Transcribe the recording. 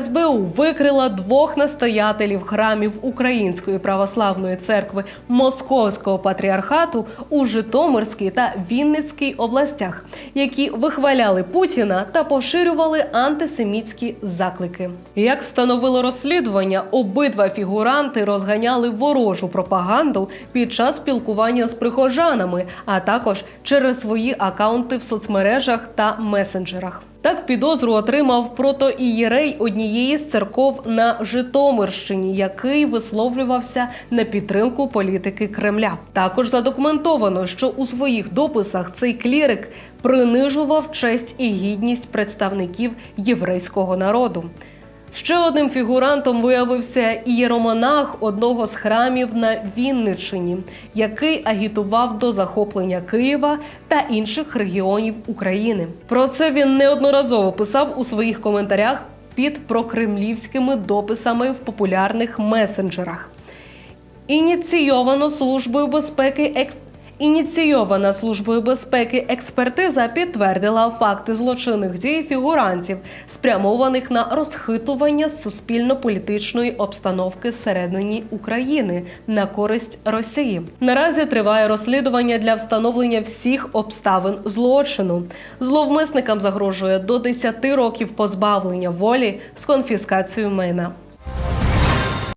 СБУ викрила двох настоятелів храмів Української православної церкви Московського патріархату у Житомирській та Вінницькій областях, які вихваляли Путіна та поширювали антисемітські заклики. Як встановило розслідування, обидва фігуранти розганяли ворожу пропаганду під час спілкування з прихожанами, а також через свої акаунти в соцмережах та месенджерах. Так підозру отримав протоієрей однієї з церков на Житомирщині, який висловлювався на підтримку політики Кремля. Також задокументовано, що у своїх дописах цей клірик принижував честь і гідність представників єврейського народу. Ще одним фігурантом виявився ієромонах одного з храмів на Вінниччині, який агітував до захоплення Києва та інших регіонів України. Про це він неодноразово писав у своїх коментарях під прокремлівськими дописами в популярних месенджерах. Ініційовано службою безпеки екс... Ініційована службою безпеки експертиза підтвердила факти злочинних дій фігурантів, спрямованих на розхитування суспільно-політичної обстановки всередині України на користь Росії. Наразі триває розслідування для встановлення всіх обставин злочину. Зловмисникам загрожує до 10 років позбавлення волі з конфіскацією майна.